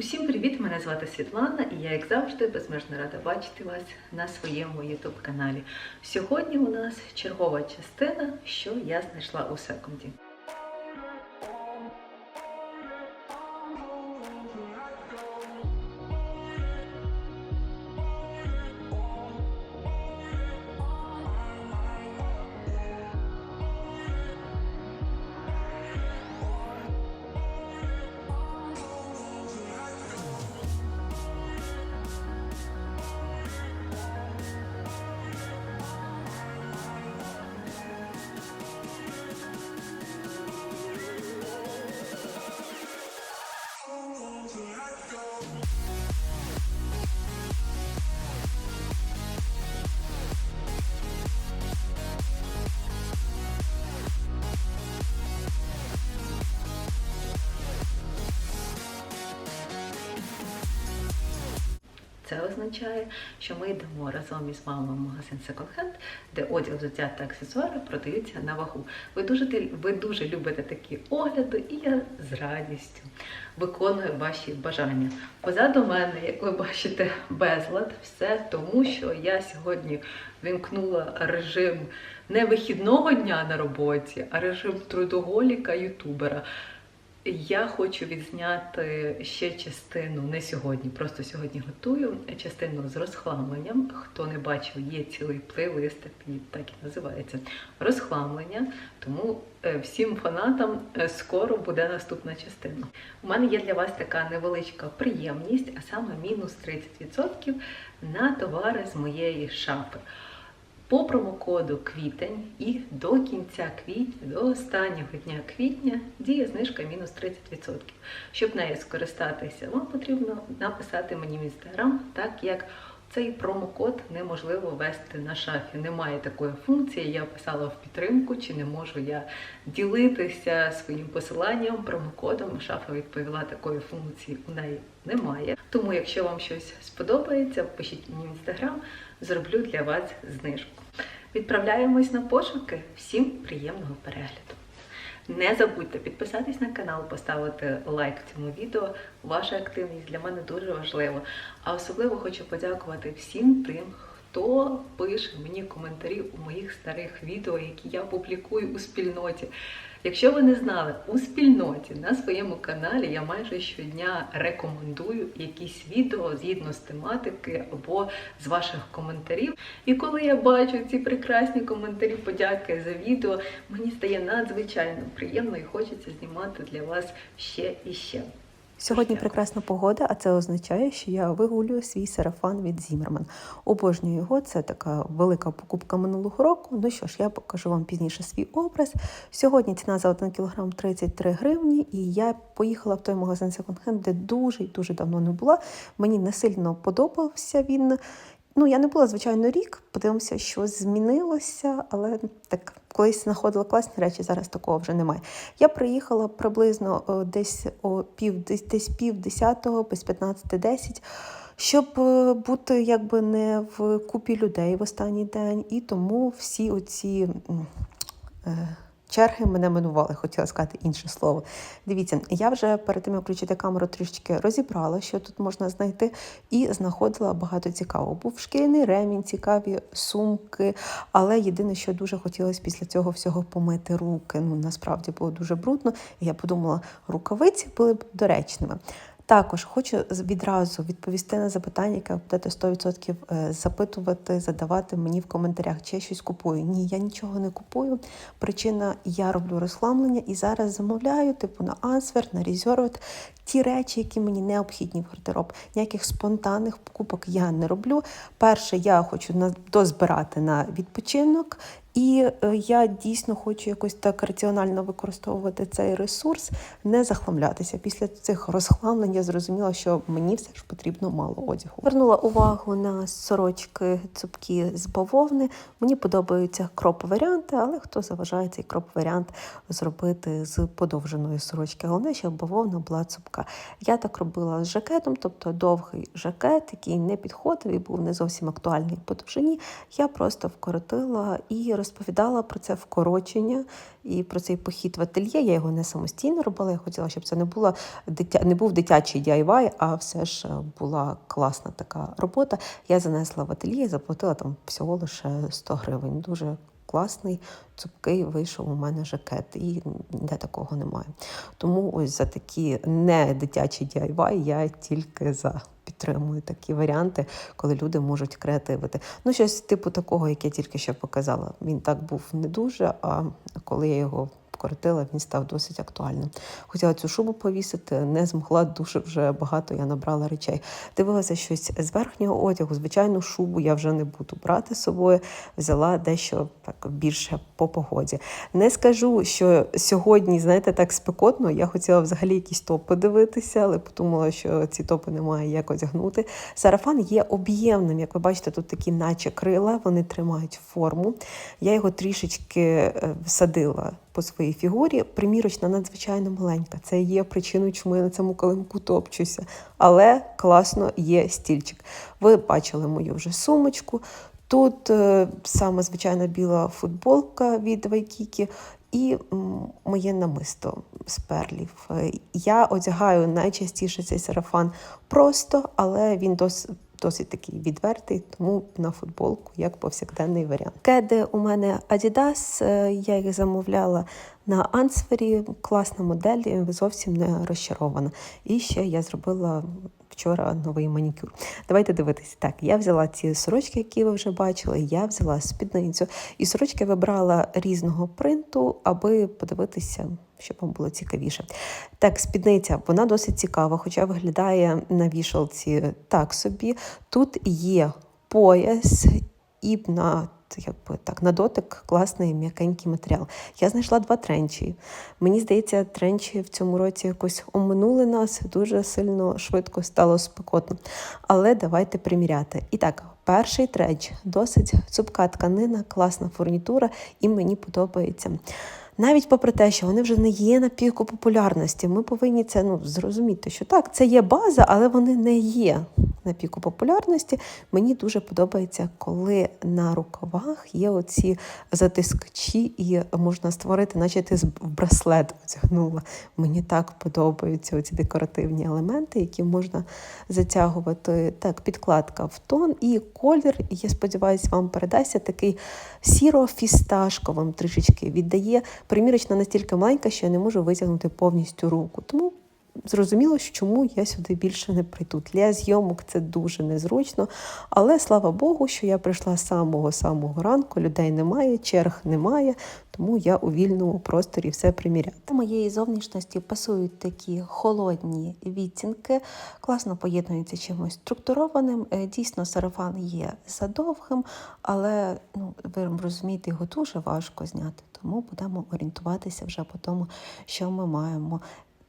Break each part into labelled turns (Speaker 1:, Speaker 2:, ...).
Speaker 1: Усім привіт! Мене звати Світлана і я, як завжди, безмежно рада бачити вас на своєму youtube каналі. Сьогодні у нас чергова частина, що я знайшла у секунді. Це означає, що ми йдемо разом із мамою в магазин Hand, де одяг, взуття та аксесуари продаються на вагу. Ви дуже, ви дуже любите такі огляди, і я з радістю виконую ваші бажання. Позаду мене, як ви бачите, безлад, все тому, що я сьогодні вімкнула режим не вихідного дня на роботі, а режим трудоголіка ютубера. Я хочу відзняти ще частину, не сьогодні, просто сьогодні готую частину з розхламленням. Хто не бачив, є цілий плейлист, так і називається розхламлення. Тому е, всім фанатам е, скоро буде наступна частина. У мене є для вас така невеличка приємність, а саме мінус 30% на товари з моєї шафи. По промокоду квітень і до кінця квітня, до останнього дня квітня діє знижка мінус 30%. Щоб нею скористатися, вам потрібно написати мені в інстаграм, так як цей промокод неможливо ввести на шафі. Немає такої функції. Я писала в підтримку, чи не можу я ділитися своїм посиланням, промокодом. Шафа відповіла такої функції у неї немає. Тому, якщо вам щось сподобається, пишіть мені в інстаграм, зроблю для вас знижку. Відправляємось на пошуки. Всім приємного перегляду! Не забудьте підписатись на канал, поставити лайк цьому відео. Ваша активність для мене дуже важлива. А особливо хочу подякувати всім тим, хто пише мені коментарі у моїх старих відео, які я публікую у спільноті. Якщо ви не знали, у спільноті на своєму каналі я майже щодня рекомендую якісь відео згідно з тематики або з ваших коментарів. І коли я бачу ці прекрасні коментарі, подяки за відео, мені стає надзвичайно приємно і хочеться знімати для вас ще і ще.
Speaker 2: Сьогодні прекрасна погода, а це означає, що я вигулюю свій сарафан від Зімерман. Обожнюю його. Це така велика покупка минулого року. Ну що ж, я покажу вам пізніше свій образ. Сьогодні ціна за 1 кг 33 гривні, і я поїхала в той магазин секонд-хенд, де дуже і дуже давно не була. Мені не сильно подобався він. Ну, я не була, звичайно, рік. Подивимося, що змінилося, але так колись знаходила класні речі, зараз такого вже немає. Я приїхала приблизно о, десь о пів десь, десь пів десятого, без 15-10, щоб е, бути якби не в купі людей в останній день, і тому всі оці. е, Черги мене минували, хотіла сказати інше слово. Дивіться, я вже перед тим як включити камеру трішечки розібрала, що тут можна знайти, і знаходила багато цікавого. Був шкіряний ремінь, цікаві сумки. Але єдине, що дуже хотілося після цього всього помити руки. Ну насправді було дуже брудно. І я подумала, рукавиці були б доречними. Також хочу відразу відповісти на запитання, яке будете 100% е, запитувати, задавати мені в коментарях, чи я щось купую. Ні, я нічого не купую. Причина я роблю розхламлення і зараз замовляю, типу на Answer, на Reserved, ті речі, які мені необхідні в гардероб. Ніяких спонтанних покупок я не роблю. Перше, я хочу дозбирати на відпочинок. І е, я дійсно хочу якось так раціонально використовувати цей ресурс, не захламлятися. Після цих розхламлень я зрозуміла, що мені все ж потрібно мало одягу. Вернула увагу на сорочки цупкі з бавовни. Мені подобаються кроп-варіанти, але хто заважає цей кроп-варіант зробити з подовженої сорочки. Головне, щоб бавовна була цупка. Я так робила з жакетом, тобто довгий жакет, який не підходив і був не зовсім актуальний по довжині. Я просто вкоротила і розповідала про це вкорочення і про цей похід в ательє. Я його не самостійно робила. Я хотіла, щоб це не було дитя... не був дитячий DIY, а все ж е, була класна така робота. Я занесла в ательє заплатила там всього лише 100 гривень. Дуже класний, цупкий вийшов у мене жакет, і ніде такого немає. Тому ось за такі не дитячі DIY я тільки за. Підтримую такі варіанти, коли люди можуть креативити. Ну, щось типу такого, як я тільки що показала. Він так був не дуже, а коли я його вкоротила, він став досить актуальним. Хотіла цю шубу повісити, не змогла дуже вже багато. Я набрала речей. Дивилася щось з верхнього одягу. Звичайну шубу я вже не буду брати з собою. Взяла дещо так більше по погоді. Не скажу, що сьогодні, знаєте, так спекотно. Я хотіла взагалі якісь топи дивитися, але подумала, що ці топи немає як одягнути. Сарафан є об'ємним. Як ви бачите, тут такі, наче крила, вони тримають форму. Я його трішечки е, всадила по своїй фігурі. Примірочна надзвичайно маленька. Це є причиною, чому я на цьому килимку топчуся. Але класно є стільчик. Ви бачили мою вже сумочку. Тут е, саме звичайна біла футболка від Вайкікі і моє намисто з перлів. Е, Я одягаю найчастіше цей сарафан просто, але він досить. Досить такий відвертий, тому на футболку як повсякденний варіант. Кеди у мене Adidas, е, я їх замовляла на Ансфері. Класна модель, зовсім не розчарована. І ще я зробила вчора новий манікюр. Давайте дивитися. Так, я взяла ці сорочки, які ви вже бачили. Я взяла спідницю. І сорочки вибрала різного принту, аби подивитися, щоб вам було цікавіше. Так, спідниця, вона досить цікава, хоча виглядає на вішалці так собі. Тут є пояс і на якби так, на дотик класний м'якенький матеріал. Я знайшла два тренчі. Мені здається, тренчі в цьому році якось оминули нас, дуже сильно швидко стало спекотно. Але давайте приміряти. І так, перший тренч досить цупка тканина, класна фурнітура, і мені подобається. Навіть попри те, що вони вже не є на піку популярності, ми повинні це ну, зрозуміти, що так, це є база, але вони не є на піку популярності. Мені дуже подобається, коли на рукавах є оці затискачі, і можна створити, наче ти в браслет одягнула. Мені так подобаються оці декоративні елементи, які можна затягувати. Так, підкладка в тон і колір, я сподіваюся, вам передасться такий сіро-фісташковим трішечки віддає. Примірочна настільки маленька, що я не можу витягнути повністю руку. Тому зрозуміло, чому я сюди більше не прийду. Для зйомок це дуже незручно, але слава Богу, що я прийшла з самого-самого ранку, людей немає, черг немає, тому я у вільному просторі все приміряю. Моєї зовнішності пасують такі холодні відтінки, класно поєднуються чимось структурованим. Е, Дійсно, сарафан є задовгим, але ну, ви розумієте, його дуже важко зняти, тому будемо орієнтуватися вже по тому, що ми маємо.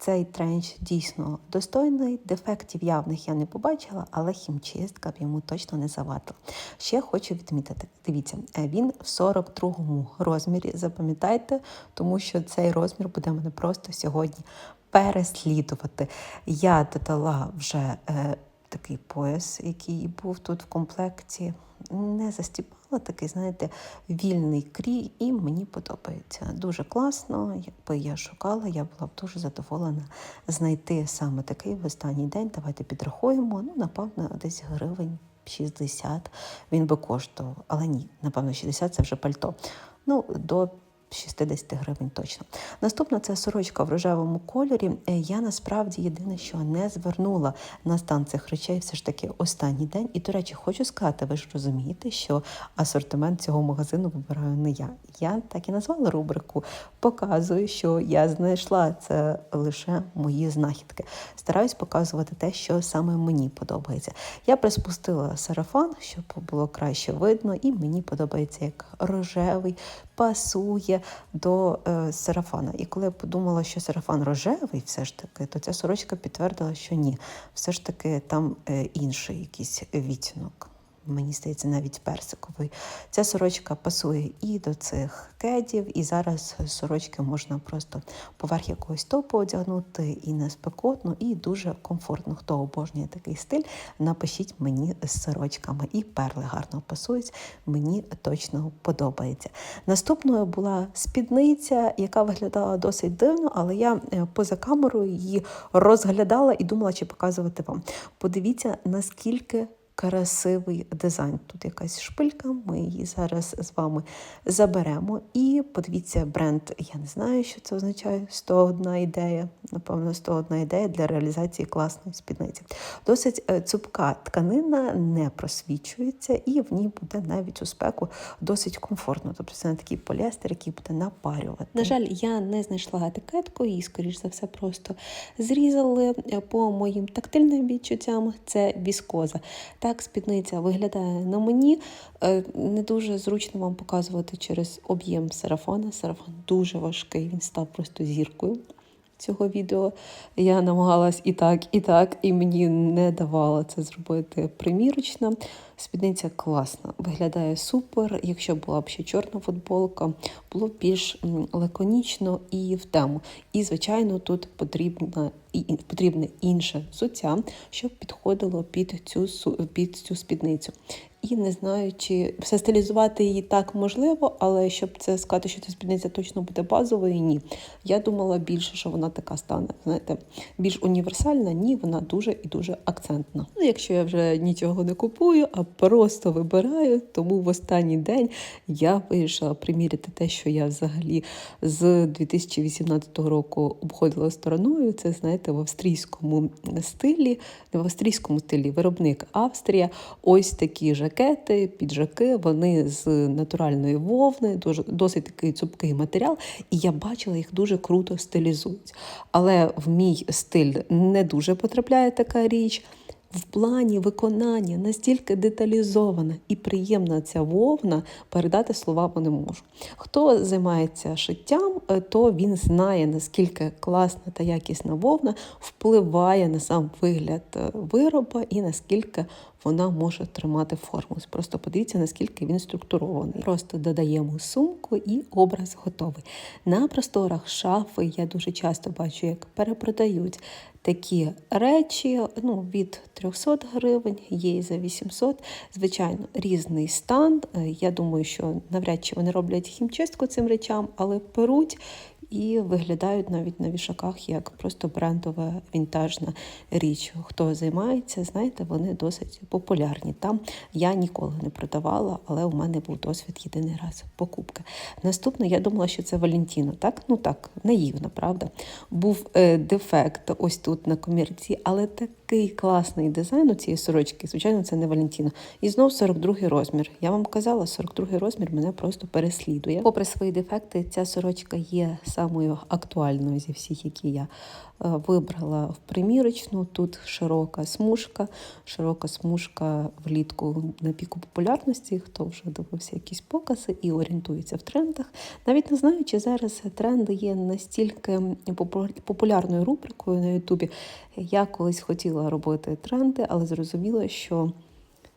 Speaker 2: Цей тренч дійсно достойний, дефектів явних я не побачила, але хімчистка б йому точно не завадила. Ще хочу відмітити: дивіться, е, він в 42-му розмірі. Запам'ятайте, тому що цей розмір буде мене просто сьогодні переслідувати. Я додала вже е, такий пояс, який був тут в комплекті. Не застіпала такий, знаєте, вільний крій, і мені подобається. Дуже класно. Якби я шукала, я була б дуже задоволена знайти саме такий в останній день. Давайте підрахуємо. Ну, напевно, десь гривень 60 він би коштував. Але ні, напевно, 60 це вже пальто. Ну, до 60 гривень точно. Наступна це сорочка в рожевому кольорі. Е, Я насправді єдине, що не звернула на стан цих речей, все ж таки останній день. І, до речі, хочу сказати, ви ж розумієте, що асортимент цього магазину вибираю не я. Я так і назвала рубрику. Показую, що я знайшла це лише мої знахідки. Стараюсь показувати те, що саме мені подобається. Я приспустила сарафан, щоб було краще видно, і мені подобається як рожевий, пасує до е, сарафана. І коли я подумала, що сарафан рожевий, все ж таки, то ця сорочка підтвердила, що ні, все ж таки там е, інший якийсь відтінок. Мені здається, навіть персиковий. Ця сорочка пасує і до цих кедів, і зараз сорочки можна просто поверх якогось топу одягнути і не спекотно, і дуже комфортно. Хто обожнює такий стиль, напишіть мені з сорочками. І перли гарно пасують. Мені точно подобається. Наступною була спідниця, яка виглядала досить дивно, але я е, поза камерою її розглядала і думала, чи показувати вам. Подивіться, наскільки красивий дизайн. Тут якась шпилька, ми її зараз з вами заберемо. І подивіться бренд. Я не знаю, що це означає. 101 ідея. Напевно, 101 ідея для реалізації класної спідниці. Досить е, цупка тканина не просвічується, і в ній буде навіть у спеку досить комфортно. Тобто це не такий поліестер, який буде напарювати. На жаль, я не знайшла етикетку, і, скоріш за все, просто зрізали е, по моїм тактильним відчуттям. Це віскоза. Так, спідниця виглядає на мені. Е, Не дуже зручно вам показувати через об'єм сарафана. Сарафан дуже важкий, він став просто зіркою цього відео. Я намагалась і так, і так, і мені не давало це зробити примірочно. Спідниця класна, виглядає супер. Якщо була б ще чорна футболка, було б більш лаконічно і в тему. І, звичайно, тут потрібна і потрібне інше взуття, щоб підходило під цю під цю спідницю. І не знаю, чи все стилізувати її так можливо, але щоб це сказати, що ця спідниця точно буде базовою, ні. Я думала більше, що вона така стане. Знаєте, більш універсальна, ні, вона дуже і дуже акцентна. Ну, якщо я вже нічого не купую, а просто вибираю, тому в останній день я вирішила приміряти те, що я взагалі з 2018 року обходила стороною. Це знаєте, в австрійському стилі, не в австрійському стилі, виробник Австрія. Ось такі жакети, піджаки, вони з натуральної вовни, дуже досить такий цупкий матеріал. І я бачила, їх дуже круто стилізують. Але в мій стиль не дуже потрапляє така річ. В плані виконання настільки деталізована і приємна ця вовна, передати словами не можу. Хто займається шиттям, е, то він знає, наскільки класна та якісна вовна впливає на сам вигляд е, вироба і наскільки вона може тримати форму. Просто подивіться, наскільки він структурований. Просто додаємо сумку і образ готовий. На просторах шафи я дуже часто бачу, як перепродають такі речі ну, від 300 гривень, є і за 800. Звичайно, різний стан. Е, Я думаю, що навряд чи вони роблять хімчистку цим речам, але перуть і виглядають навіть на вішаках як просто брендова вінтажна річ. Хто займається, знаєте, вони досить популярні. Там я ніколи не продавала, але у мене був досвід єдиний раз покупка. Наступне, я думала, що це Валентіно. Так, ну так, наївно, правда. Був е, дефект ось тут на комірці, але такий класний дизайн у цієї сорочки. Звичайно, це не Валентіно. І знов 42 розмір. Я вам казала, 42 розмір мене просто переслідує. Попри свої дефекти, ця сорочка є самою актуальною зі всіх, які я е, вибрала в примірочну. Тут широка смужка, широка смужка влітку на піку популярності. Хто вже дивився якісь покази і орієнтується в трендах. Навіть не знаю, чи зараз тренди є настільки популярною рубрикою на Ютубі. Я колись хотіла робити тренди, але зрозуміла, що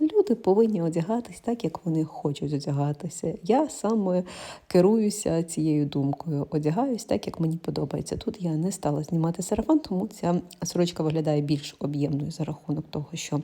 Speaker 2: Люди повинні одягатись так, як вони хочуть одягатися. Я саме керуюся цією думкою. Одягаюсь так, як мені подобається. Тут я не стала знімати сарафан, тому ця сорочка виглядає більш об'ємною за рахунок того, що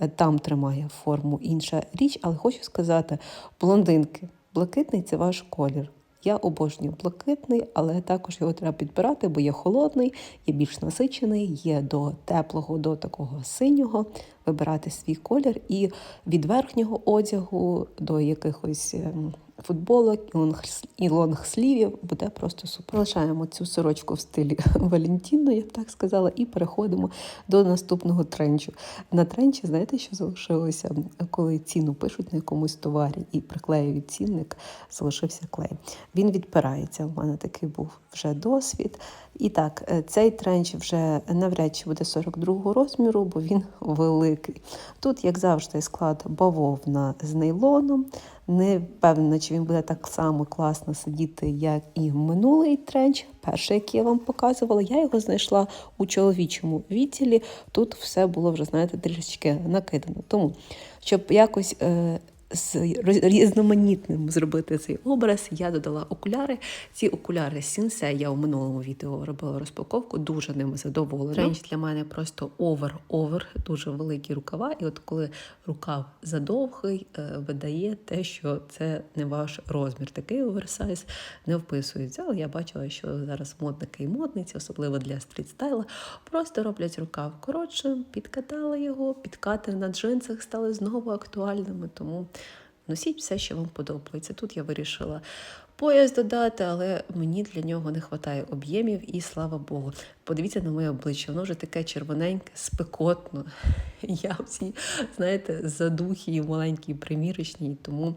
Speaker 2: е, там тримає форму інша річ. Але хочу сказати, блондинки, блакитний це ваш колір. Я обожнюю блакитний, але також його треба підбирати, бо є холодний, є більш насичений, є до теплого, до такого синього. Вибирати свій колір і від верхнього одягу до якихось ем, футболок і лонгс- і лонгслівів буде просто супер. Лишаємо цю сорочку в стилі Валентіно, я б так сказала, і переходимо до наступного тренчу. На тренчі, знаєте, що залишилося, коли ціну пишуть на якомусь товарі і приклеюють цінник, залишився клей. Він відпирається. У мене такий був вже досвід. І так, е, цей тренч вже навряд чи буде 42 розміру, бо він великий. Тут, як завжди, склад бавовна з нейлоном. Не впевнена, чи він буде так само класно сидіти, як і минулий тренч, перший, який я вам показувала. Я його знайшла у чоловічому відділі. Тут все було вже, знаєте, трішечки накидано. Тому, щоб якось. Е- з різноманітним зробити цей образ. Я додала окуляри. Ці окуляри Сінсе я у минулому відео робила розпаковку, дуже ними задоволена. Тренч для мене просто овер-овер, дуже великі рукава. І от коли рукав задовгий, е, видає те, що це не ваш розмір. Такий оверсайз не вписується. Але я бачила, що зараз модники і модниці, особливо для стрітстайла, просто роблять рукав коротшим, підкатали його, підкати на джинсах стали знову актуальними. Тому носіть все, що вам подобається. Тут я вирішила пояс додати, але мені для нього не вистачає об'ємів, і слава Богу. Подивіться на моє обличчя, воно вже таке червоненьке, спекотно. Я всі, знаєте, задухі і маленькій примірочній, тому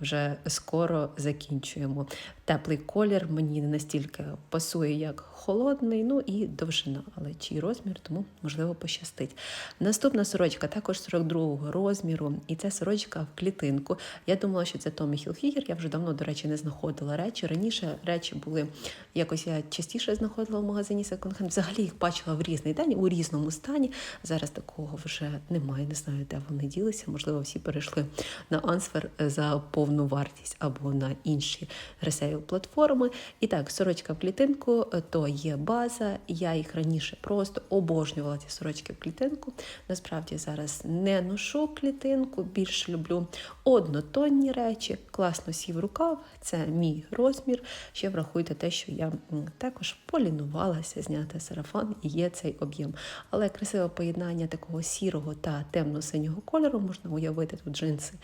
Speaker 2: вже скоро закінчуємо. Теплий колір мені не настільки пасує, як холодний, ну і довжина, але чий розмір, тому можливо пощастить. Наступна сорочка також 42-го розміру, і це сорочка в клітинку. Я думала, що це Tommy Hilfiger, Я вже давно, до речі, не знаходила речі. Раніше речі були якось я частіше знаходила в магазині Hand. Взагалі їх бачила в різний день, у різному стані. Зараз такого вже немає. Не знаю, де вони ділися. Можливо, всі перейшли на Ансфер за повну вартість або на інші ресейл платформи. І так, сорочка в клітинку е, то є база. Я їх раніше просто обожнювала ці сорочки в клітинку. Насправді зараз не ношу клітинку, більше люблю однотонні речі, класно сів рукав, це мій розмір. Ще врахуйте те, що я також полінувалася зняти сарафан і є цей об'єм. Але красиве поєднання такого сірого та темно-синього кольору можна уявити тут джинси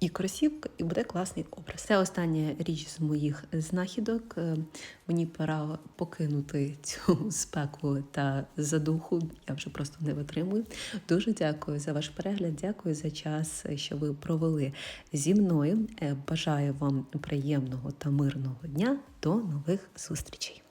Speaker 2: і кросівки, і буде класний образ. Це остання річ з моїх знахідок. Е, Мені пора покинути цю спеку та задуху. Я вже просто не витримую. Дуже дякую за ваш перегляд. Дякую за час, що ви провели зі мною. Е, Бажаю вам приємного та мирного дня. До нових зустрічей.